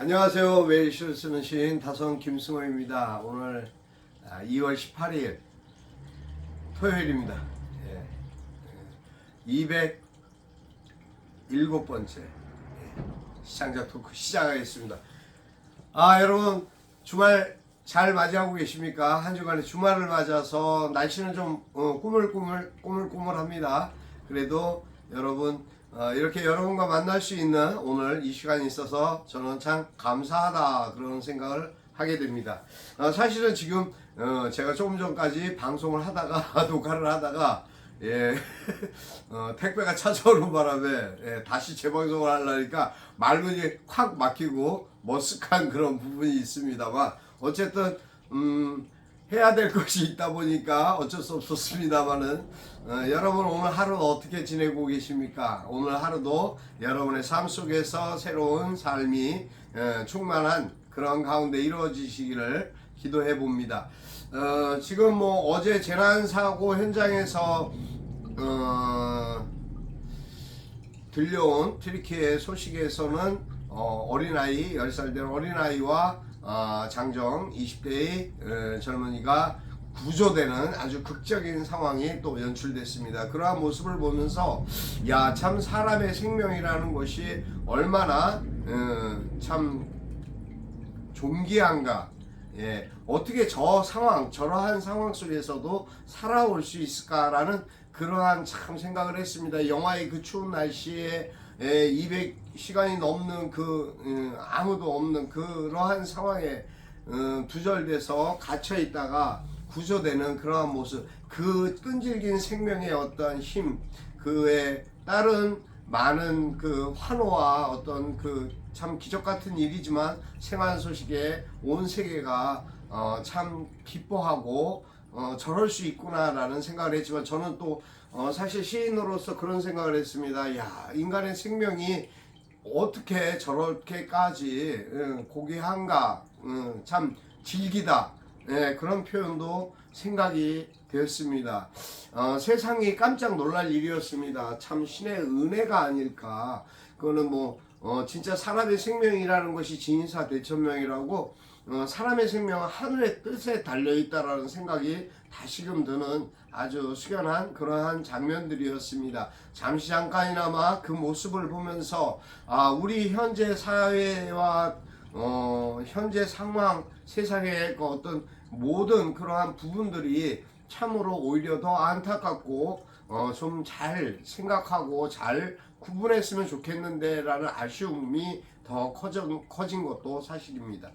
안녕하세요. 매일 시를 쓰는 시인 다성 김승호입니다. 오늘 아, 2월 18일 토요일입니다. 예. 207번째 예. 시장자 토크 시작하겠습니다. 아 여러분 주말 잘 맞이하고 계십니까? 한 주간의 주말을 맞아서 날씨는 좀 어, 꾸물꾸물 꾸물꾸물합니다. 그래도 여러분 어, 이렇게 여러분과 만날 수 있는 오늘 이 시간이 있어서 저는 참 감사하다 그런 생각을 하게 됩니다. 어, 사실은 지금 어, 제가 조금 전까지 방송을 하다가 녹화를 하다가 예, 어, 택배가 찾아오는 바람에 예, 다시 재방송을 하려니까 말문이 콱 막히고 머쓱한 그런 부분이 있습니다만 어쨌든 음, 해야 될 것이 있다 보니까 어쩔 수 없었습니다만은 어, 여러분 오늘 하루 어떻게 지내고 계십니까? 오늘 하루도 여러분의 삶 속에서 새로운 삶이 어, 충만한 그런 가운데 이루어지시기를 기도해 봅니다. 어, 지금 뭐 어제 재난 사고 현장에서 어, 들려온 트리키의 소식에서는 어, 어린아이 10살 된 어린아이와 어, 장정 20대의 어, 젊은이가 구조되는 아주 극적인 상황이 또 연출됐습니다. 그러한 모습을 보면서 야 참 사람의 생명이라는 것이 얼마나 어, 참 존귀한가 예, 어떻게 저 상황, 저러한 상황 속에서도 살아올 수 있을까라는 그러한 참 생각을 했습니다. 영화의 그 추운 날씨에 예, 200 시간이 넘는 그 음, 아무도 없는 그러한 상황에 음, 두절돼서 갇혀 있다가 구조되는 그러한 모습, 그 끈질긴 생명의 어떤 힘, 그에 따른 많은 그 환호와 어떤 그 참 기적 같은 일이지만 생환 소식에 온 세계가 어, 참 기뻐하고 어, 저럴 수 있구나라는 생각을 했지만 저는 또 어, 사실 시인으로서 그런 생각을 했습니다. 야 인간의 생명이 어떻게 저렇게까지 응, 고귀한가 응, 참 질기다 예, 그런 표현도 생각이 되었습니다. 어, 세상이 깜짝 놀랄 일이었습니다. 참 신의 은혜가 아닐까. 그거는 뭐 어, 진짜 사람의 생명이라는 것이 진사 대천명이라고 어, 사람의 생명은 하늘의 뜻에 달려 있다라는 생각이 다시금 드는 아주 숙연한 그러한 장면들이었습니다. 잠시 잠깐이나마 그 모습을 보면서 아 우리 현재 사회와 어, 현재 상황 세상의 그 어떤 모든 그러한 부분들이 참으로 오히려 더 안타깝고 어, 좀 잘 생각하고 잘 구분했으면 좋겠는데라는 아쉬움이 더 커진, 커진 것도 사실입니다.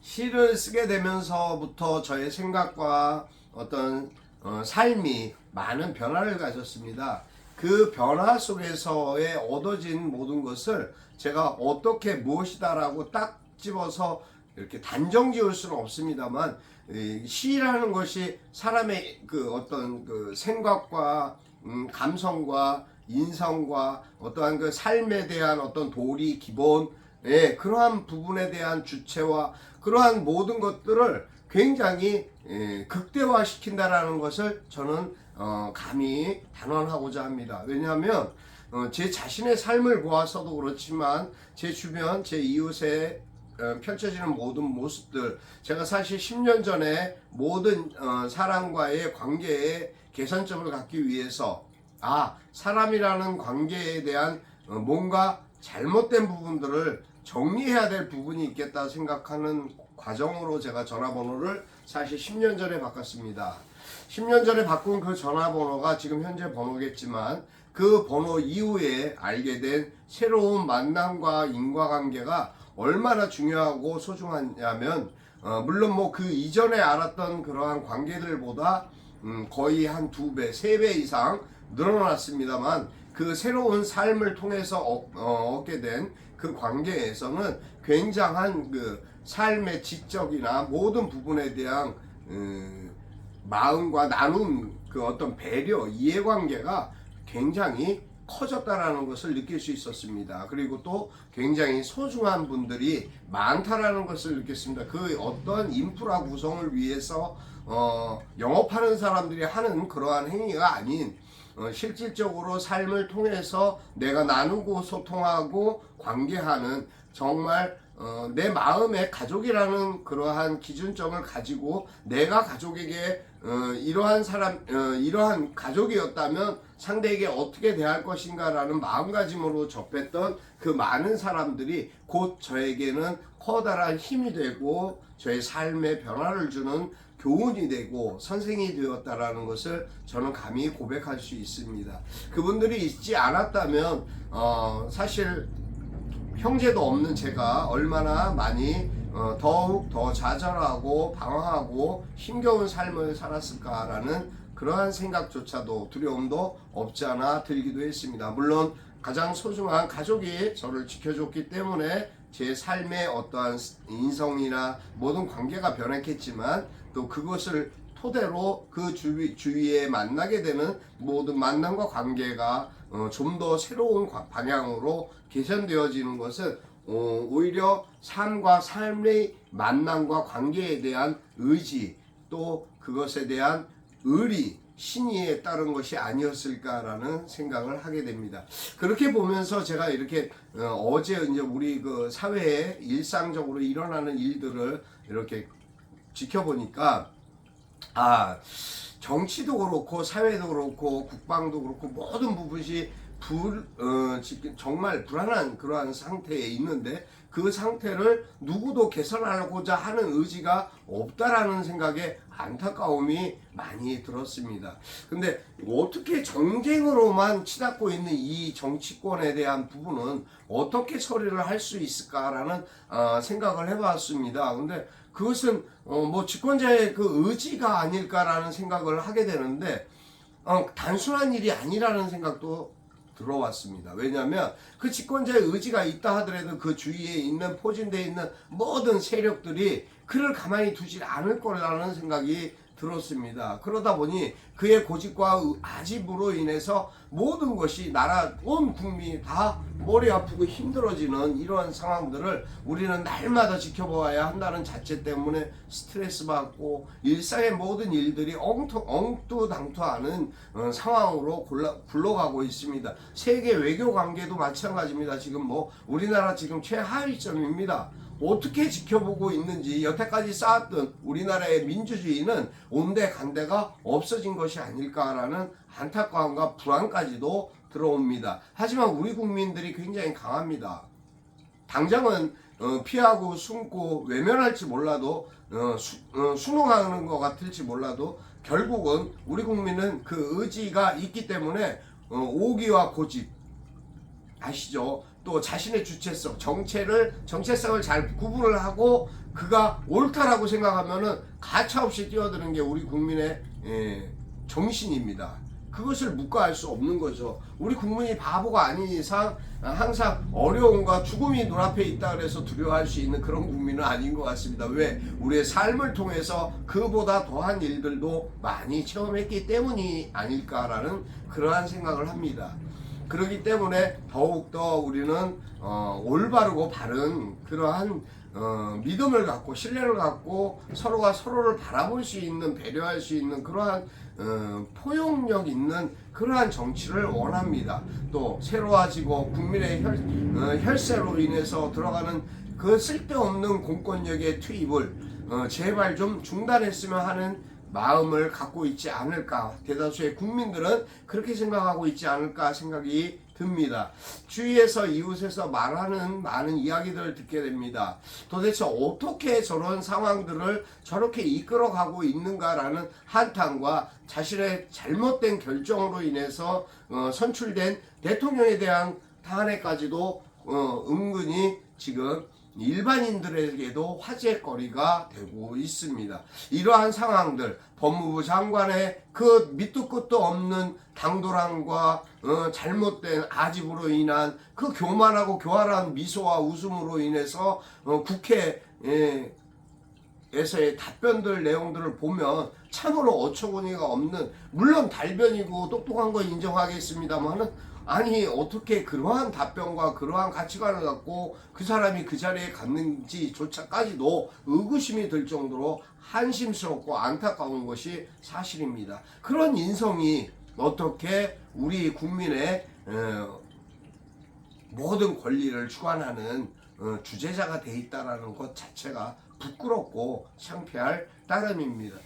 시를 쓰게 되면서부터 저의 생각과 어떤 어, 삶이 많은 변화를 가졌습니다. 그 변화 속에서의 얻어진 모든 것을 제가 어떻게 무엇이다라고 딱 집어서 이렇게 단정 지을 수는 없습니다만 이 시라는 것이 사람의 그 어떤 그 생각과 음, 감성과 인성과 어떠한 그 삶에 대한 어떤 도리 기본 예, 그러한 부분에 대한 주체와 그러한 모든 것들을 굉장히 예, 극대화시킨다라는 것을 저는 어, 감히 단언하고자 합니다. 왜냐하면 어, 제 자신의 삶을 보아서도 그렇지만 제 주변 제 이웃에 어, 펼쳐지는 모든 모습들 제가 사실 10년 전에 모든 어, 사람과의 관계에 개선점을 갖기 위해서 아 사람이라는 관계에 대한 어, 뭔가 잘못된 부분들을 정리해야 될 부분이 있겠다 생각하는 과정으로 제가 전화번호를 사실 10년 전에 바꿨습니다. 10년 전에 바꾼 그 전화번호가 지금 현재 번호겠지만 그 번호 이후에 알게 된 새로운 만남과 인과관계가 얼마나 중요하고 소중하냐면 어, 물론 뭐 그 이전에 알았던 그러한 관계들보다 음, 거의 한 두 배, 세 배 이상 늘어났습니다만 그 새로운 삶을 통해서 얻, 어, 얻게 된 그 관계에서는 굉장한 그 삶의 지적이나 모든 부분에 대한 음, 마음과 나눔 그 어떤 배려 이해관계가 굉장히 커졌다라는 것을 느낄 수 있었습니다. 그리고 또 굉장히 소중한 분들이 많다라는 것을 느꼈습니다. 그 어떤 인프라 구성을 위해서 어, 영업하는 사람들이 하는 그러한 행위가 아닌 어, 실질적으로 삶을 통해서 내가 나누고 소통하고 관계하는 정말 어, 내 마음의 가족이라는 그러한 기준점을 가지고 내가 가족에게 어, 이러한 사람 어, 이러한 가족이었다면 상대에게 어떻게 대할 것인가라는 마음가짐으로 접했던 그 많은 사람들이 곧 저에게는 커다란 힘이 되고 저의 삶에 변화를 주는 교훈이 되고 선생이 되었다라는 것을 저는 감히 고백할 수 있습니다. 그분들이 있지 않았다면 어, 사실 형제도 없는 제가 얼마나 많이 어, 더욱 더 좌절하고 방황하고 힘겨운 삶을 살았을까라는 그러한 생각조차도 두려움도 없지 않아 들기도 했습니다. 물론 가장 소중한 가족이 저를 지켜줬기 때문에 제 삶의 어떠한 인성이나 모든 관계가 변했겠지만 또 그것을 토대로 그 주위, 주위에 만나게 되는 모든 만남과 관계가 어, 좀더 새로운 과- 방향으로 개선되어지는 것은 어, 오히려 삶과 삶의 만남과 관계에 대한 의지 또 그것에 대한 의리 신의에 따른 것이 아니었을까라는 생각을 하게 됩니다. 그렇게 보면서 제가 이렇게 어, 제 이제 우리 그 사회에 일상적으로 일어나는 일들을 이렇게 지켜보니까 아 정치도 그렇고 사회도 그렇고 국방도 그렇고 모든 부분이 불 어, 정말 불안한 그러한 상태에 있는데 그 상태를 누구도 개선하고자 하는 의지가 없다라는 생각에 안타까움이 많이 들었습니다. 근데 어떻게 정쟁으로만 치닫고 있는 이 정치권에 대한 부분은 어떻게 처리를 할 수 있을까라는 어, 생각을 해봤습니다. 근데 그것은 어, 뭐 집권자의 그 의지가 아닐까라는 생각을 하게 되는데 어, 단순한 일이 아니라는 생각도 들어왔습니다. 왜냐하면 그 집권자의 의지가 있다 하더라도 그 주위에 있는 포진되어 있는 모든 세력들이 그를 가만히 두지 않을 거라는 생각이 들었습니다. 그러다 보니 그의 고집과 의- 아집으로 인해서 모든 것이 나라 온 국민이 다 머리 아프고 힘들어지는 이러한 상황들을 우리는 날마다 지켜보아야 한다는 자체 때문에 스트레스 받고 일상의 모든 일들이 엉투, 엉뚜당투하는 어, 상황으로 골라, 굴러가고 있습니다. 세계 외교 관계도 마찬가지입니다. 지금 뭐 우리나라 지금 최하위점입니다. 어떻게 지켜보고 있는지 여태까지 쌓았던 우리나라의 민주주의는 온데 간데가 없어진 것이 아닐까라는 안타까움과 불안까지도 들어옵니다. 하지만 우리 국민들이 굉장히 강합니다. 당장은 어, 피하고 숨고 외면할지 몰라도 어, 수, 어, 순응하는 것 같을지 몰라도 결국은 우리 국민은 그 의지가 있기 때문에 어, 오기와 고집 아시죠? 또 자신의 주체성, 정체를 정체성을 잘 구분을 하고 그가 옳다라고 생각하면은 가차없이 뛰어드는 게 우리 국민의 예, 정신입니다. 그것을 묵과할 수 없는 거죠. 우리 국민이 바보가 아닌 이상 항상 어려움과 죽음이 눈앞에 있다 그래서 두려워할 수 있는 그런 국민은 아닌 것 같습니다. 왜? 우리의 삶을 통해서 그보다 더한 일들도 많이 체험했기 때문이 아닐까라는 그러한 생각을 합니다. 그렇기 때문에 더욱더 우리는 어, 올바르고 바른 그러한 어, 믿음을 갖고 신뢰를 갖고 서로가 서로를 바라볼 수 있는 배려할 수 있는 그러한 어, 포용력 있는 그러한 정치를 원합니다. 또 새로워지고 국민의 혈, 어, 혈세로 인해서 들어가는 그 쓸데없는 공권력의 투입을 어, 제발 좀 중단했으면 하는 마음을 갖고 있지 않을까 대다수의 국민들은 그렇게 생각하고 있지 않을까 생각이 듭니다. 주위에서 이웃에서 말하는 많은 이야기들을 듣게 됩니다. 도대체 어떻게 저런 상황들을 저렇게 이끌어가고 있는가라는 한탄과 자신의 잘못된 결정으로 인해서 어, 선출된 대통령에 대한 탄핵까지도 어, 은근히 지금 일반인들에게도 화제거리가 되고 있습니다. 이러한 상황들, 법무부 장관의 그 밑도 끝도 없는 당돌함과 어, 잘못된 아집으로 인한 그 교만하고 교활한 미소와 웃음으로 인해서 어, 국회 에, 에서의 답변들 내용들을 보면 참으로 어처구니가 없는 물론 달변이고 똑똑한 건 인정하겠습니다만은 아니 어떻게 그러한 답변과 그러한 가치관을 갖고 그 사람이 그 자리에 갔는지조차까지도 의구심이 들 정도로 한심스럽고 안타까운 것이 사실입니다. 그런 인성이 어떻게 우리 국민의 어, 모든 권리를 주관하는 어, 주제자가 돼 있다라는 것 자체가 부끄럽고 창피할 따름입니다.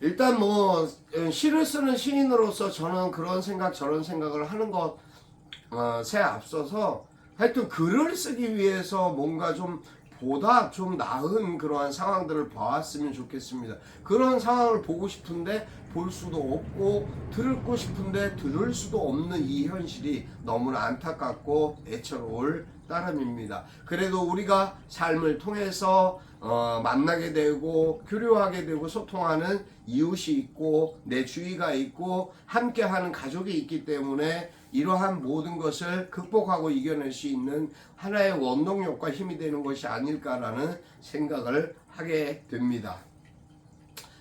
일단 뭐 어, 시를 쓰는 시인으로서 저는 그런 생각 저런 생각을 하는 것에 앞서서 하여튼 글을 쓰기 위해서 뭔가 좀 보다 좀 나은 그러한 상황들을 봐왔으면 좋겠습니다. 그런 상황을 보고 싶은데 볼 수도 없고 들고 싶은데 들을 수도 없는 이 현실이 너무나 안타깝고 애처로울 따름입니다. 그래도 우리가 삶을 통해서 어, 만나게 되고 교류하게 되고 소통하는 이웃이 있고 내 주위가 있고 함께하는 가족이 있기 때문에 이러한 모든 것을 극복하고 이겨낼 수 있는 하나의 원동력과 힘이 되는 것이 아닐까라는 생각을 하게 됩니다.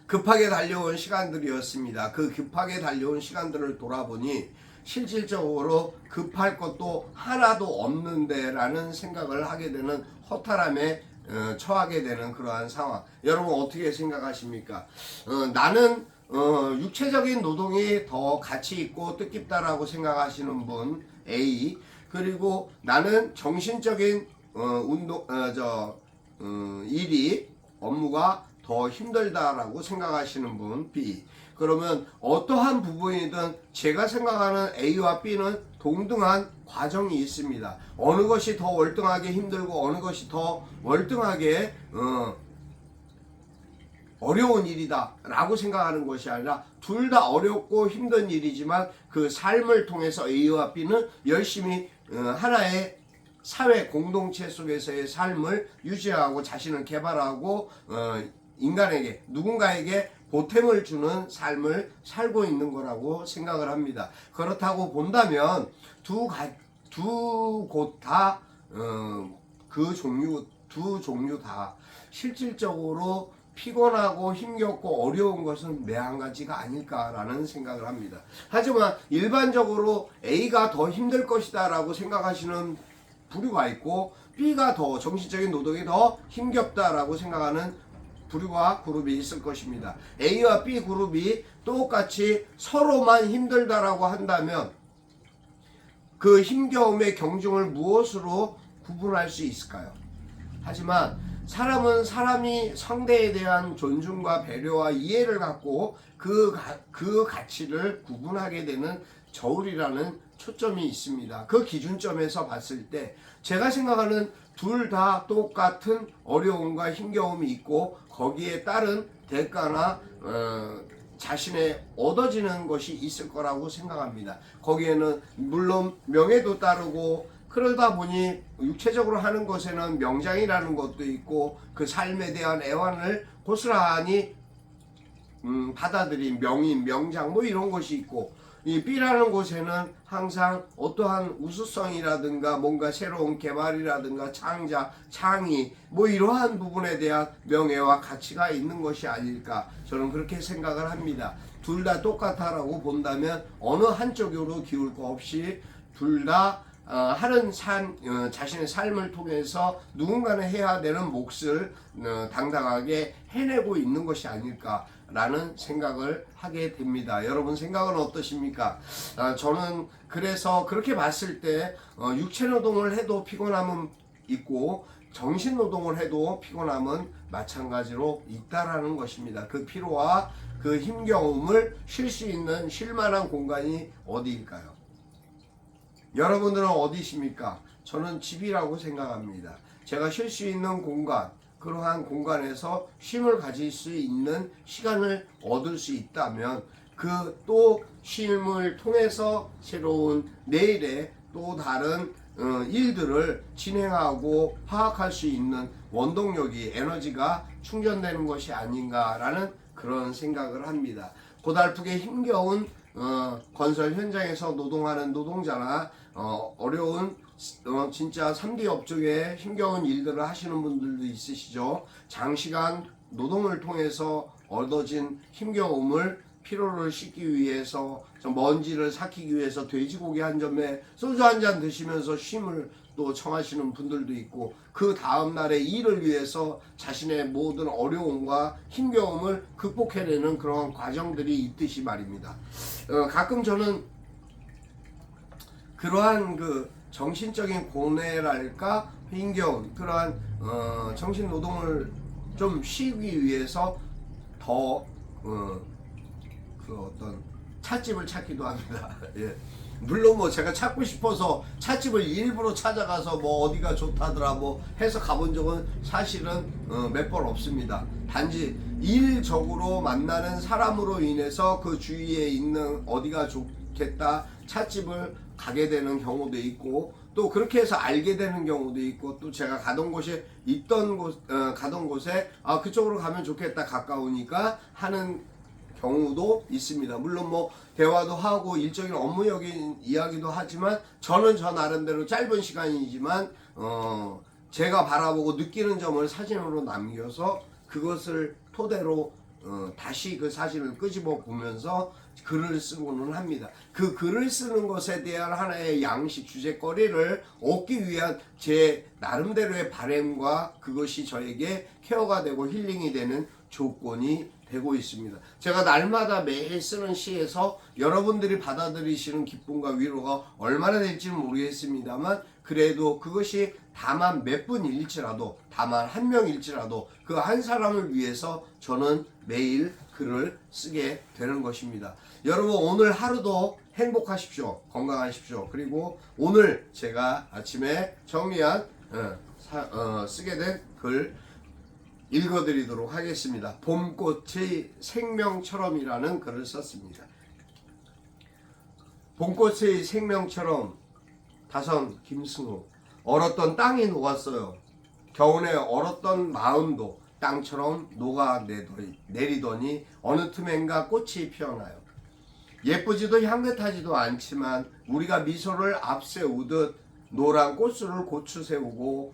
급하게 달려온 시간들이었습니다. 그 급하게 달려온 시간들을 돌아보니 실질적으로 급할 것도 하나도 없는데라는 생각을 하게 되는 허탈함에 어, 처하게 되는 그러한 상황. 여러분 어떻게 생각하십니까? 어, 나는 어, 육체적인 노동이 더 가치 있고 뜻깊다라고 생각하시는 분 A 그리고 나는 정신적인 어, 운동 어, 저 어, 일이 업무가 더 힘들다라고 생각하시는 분 B 그러면 어떠한 부분이든 제가 생각하는 A와 B는 동등한 과정이 있습니다. 어느 것이 더 월등하게 힘들고 어느 것이 더 월등하게 어, 어려운 일이다 라고 생각하는 것이 아니라 둘 다 어렵고 힘든 일이지만 그 삶을 통해서 A와 B는 열심히 어, 하나의 사회 공동체 속에서의 삶을 유지하고 자신을 개발하고 어, 인간에게 누군가에게 보탬을 주는 삶을 살고 있는 거라고 생각을 합니다. 그렇다고 본다면 두두곳다 어, 그 종류 두 종류 다 실질적으로 피곤하고 힘겹고 어려운 것은 매한 가지가 아닐까라는 생각을 합니다. 하지만 일반적으로 A가 더 힘들 것이다 라고 생각하시는 부류가 있고 B가 더 정신적인 노동이 더 힘겹다라고 생각하는 부류와 그룹이 있을 것입니다. A와 B 그룹이 똑같이 서로만 힘들다라고 한다면 그 힘겨움의 경중을 무엇으로 구분할 수 있을까요? 하지만 사람은 사람이 상대에 대한 존중과 배려와 이해를 갖고 그, 가, 그 가치를 구분하게 되는 저울이라는 초점이 있습니다. 그 기준점에서 봤을 때 제가 생각하는 둘 다 똑같은 어려움과 힘겨움이 있고 거기에 따른 대가나 어, 자신의 얻어지는 것이 있을 거라고 생각합니다. 거기에는 물론 명예도 따르고 그러다 보니 육체적으로 하는 것에는 명장이라는 것도 있고 그 삶에 대한 애환을 고스란히 음, 받아들인 명인, 명장 뭐 이런 것이 있고 이 B라는 곳에는 항상 어떠한 우수성이라든가 뭔가 새로운 개발이라든가 창작, 창의 뭐 이러한 부분에 대한 명예와 가치가 있는 것이 아닐까 저는 그렇게 생각을 합니다. 둘 다 똑같다라고 본다면 어느 한쪽으로 기울 거 없이 둘다 어, 하는 삶, 어, 자신의 삶을 통해서 누군가는 해야 되는 몫을 어, 당당하게 해내고 있는 것이 아닐까 라는 생각을 하게 됩니다. 여러분 생각은 어떠십니까? 아, 저는 그래서 그렇게 봤을 때 어, 육체 노동을 해도 피곤함은 있고 정신 노동을 해도 피곤함은 마찬가지로 있다라는 것입니다. 그 피로와 그 힘겨움을 쉴 수 있는 쉴만한 공간이 어디일까요? 여러분들은 어디십니까? 저는 집이라고 생각합니다. 제가 쉴 수 있는 공간, 그러한 공간에서 쉼을 가질 수 있는 시간을 얻을 수 있다면 그 또 쉼을 통해서 새로운 내일의 또 다른 어, 일들을 진행하고 파악할 수 있는 원동력이 에너지가 충전되는 것이 아닌가라는 그런 생각을 합니다. 고달프게 힘겨운 어, 건설 현장에서 노동하는 노동자나 어, 어려운 어, 진짜 3D 업종에 힘겨운 일들을 하시는 분들도 있으시죠. 장시간 노동을 통해서 얻어진 힘겨움을 피로를 씻기 위해서 좀 먼지를 삭히기 위해서 돼지고기 한 점에 소주 한 잔 드시면서 쉼을 또 청하시는 분들도 있고 그 다음 날의 일을 위해서 자신의 모든 어려움과 힘겨움을 극복해내는 그런 과정들이 있듯이 말입니다. 어, 가끔 저는 그러한 그 정신적인 고뇌랄까 힘겨운 그러한 어, 정신 노동을 좀 쉬기 위해서 더 어, 그 어떤 찻집을 찾기도 합니다. 예. 물론 뭐 제가 찾고 싶어서 찻집을 일부러 찾아가서 뭐 어디가 좋다더라 뭐 해서 가본 적은 사실은 어, 몇번 없습니다. 단지 일적으로 만나는 사람으로 인해서 그 주위에 있는 어디가 좋겠다 찻집을 가게 되는 경우도 있고 또 그렇게 해서 알게 되는 경우도 있고 또 제가 가던 곳에 있던 곳 어, 가던 곳에 아 그쪽으로 가면 좋겠다 가까우니까 하는 경우도 있습니다. 물론 뭐 대화도 하고 일적인 업무적인 이야기도 하지만 저는 저 나름대로 짧은 시간이지만 어 제가 바라보고 느끼는 점을 사진으로 남겨서 그것을 토대로 어 다시 그 사진을 끄집어 보면서 글을 쓰고는 합니다. 그 글을 쓰는 것에 대한 하나의 양식 주제거리를 얻기 위한 제 나름대로의 바램과 그것이 저에게 케어가 되고 힐링이 되는 조건이 되고 있습니다. 제가 날마다 매일 쓰는 시에서 여러분들이 받아들이시는 기쁨과 위로가 얼마나 될지는 모르겠습니다만 그래도 그것이 다만 몇 분일지라도 다만 한 명일지라도 그 한 사람을 위해서 저는 매일 글을 쓰게 되는 것입니다. 여러분 오늘 하루도 행복하십시오. 건강하십시오. 그리고 오늘 제가 아침에 정리한 어, 사- 어, 쓰게 된글 읽어드리도록 하겠습니다. 봄꽃의 생명처럼이라는 글을 썼습니다. 봄꽃의 생명처럼 다선 김승우 얼었던 땅이 녹았어요. 겨우내 얼었던 마음도 땅처럼 녹아 내리더니 어느 틈엔가 꽃이 피어나요. 예쁘지도 향긋하지도 않지만 우리가 미소를 앞세우듯 노란 꽃술을 고추 세우고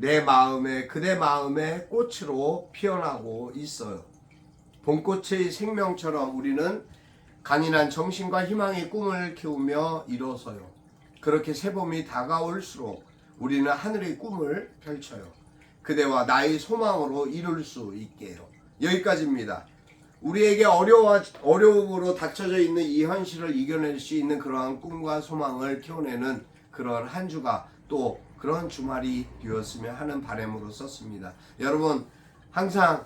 내 마음에 그대 마음에 꽃으로 피어나고 있어요. 봄꽃의 생명처럼 우리는 강인한 정신과 희망의 꿈을 키우며 일어서요. 그렇게 새봄이 다가올수록 우리는 하늘의 꿈을 펼쳐요. 그대와 나의 소망으로 이룰 수 있게요. 여기까지입니다. 우리에게 어려워, 어려움으로 닥쳐져 있는 이 현실을 이겨낼 수 있는 그러한 꿈과 소망을 키워내는 그런 한 주가 또 그런 주말이 되었으면 하는 바람으로 썼습니다. 여러분, 항상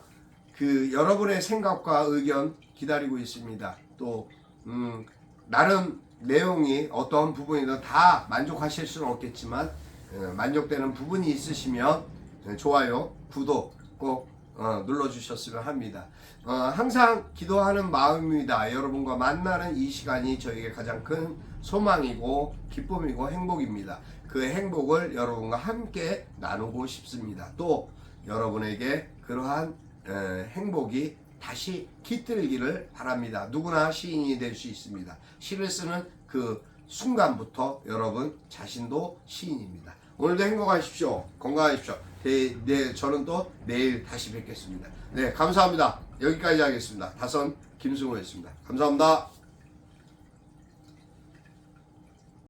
그 여러분의 생각과 의견 기다리고 있습니다. 또, 음, 나름 내용이 어떤 부분이든 다 만족하실 수는 없겠지만, 어, 만족되는 부분이 있으시면 어, 좋아요, 구독 꼭 어, 눌러주셨으면 합니다. 어, 항상 기도하는 마음입니다. 여러분과 만나는 이 시간이 저에게 가장 큰 소망이고 기쁨이고 행복입니다. 그 행복을 여러분과 함께 나누고 싶습니다. 또 여러분에게 그러한 에, 행복이 다시 깃들기를 바랍니다. 누구나 시인이 될 수 있습니다. 시를 쓰는 그 순간부터 여러분 자신도 시인입니다. 오늘도 행복하십시오. 건강하십시오. 네, 네, 저는 또 내일 다시 뵙겠습니다. 네, 감사합니다. 여기까지 하겠습니다. 다선 김승호였습니다. 감사합니다.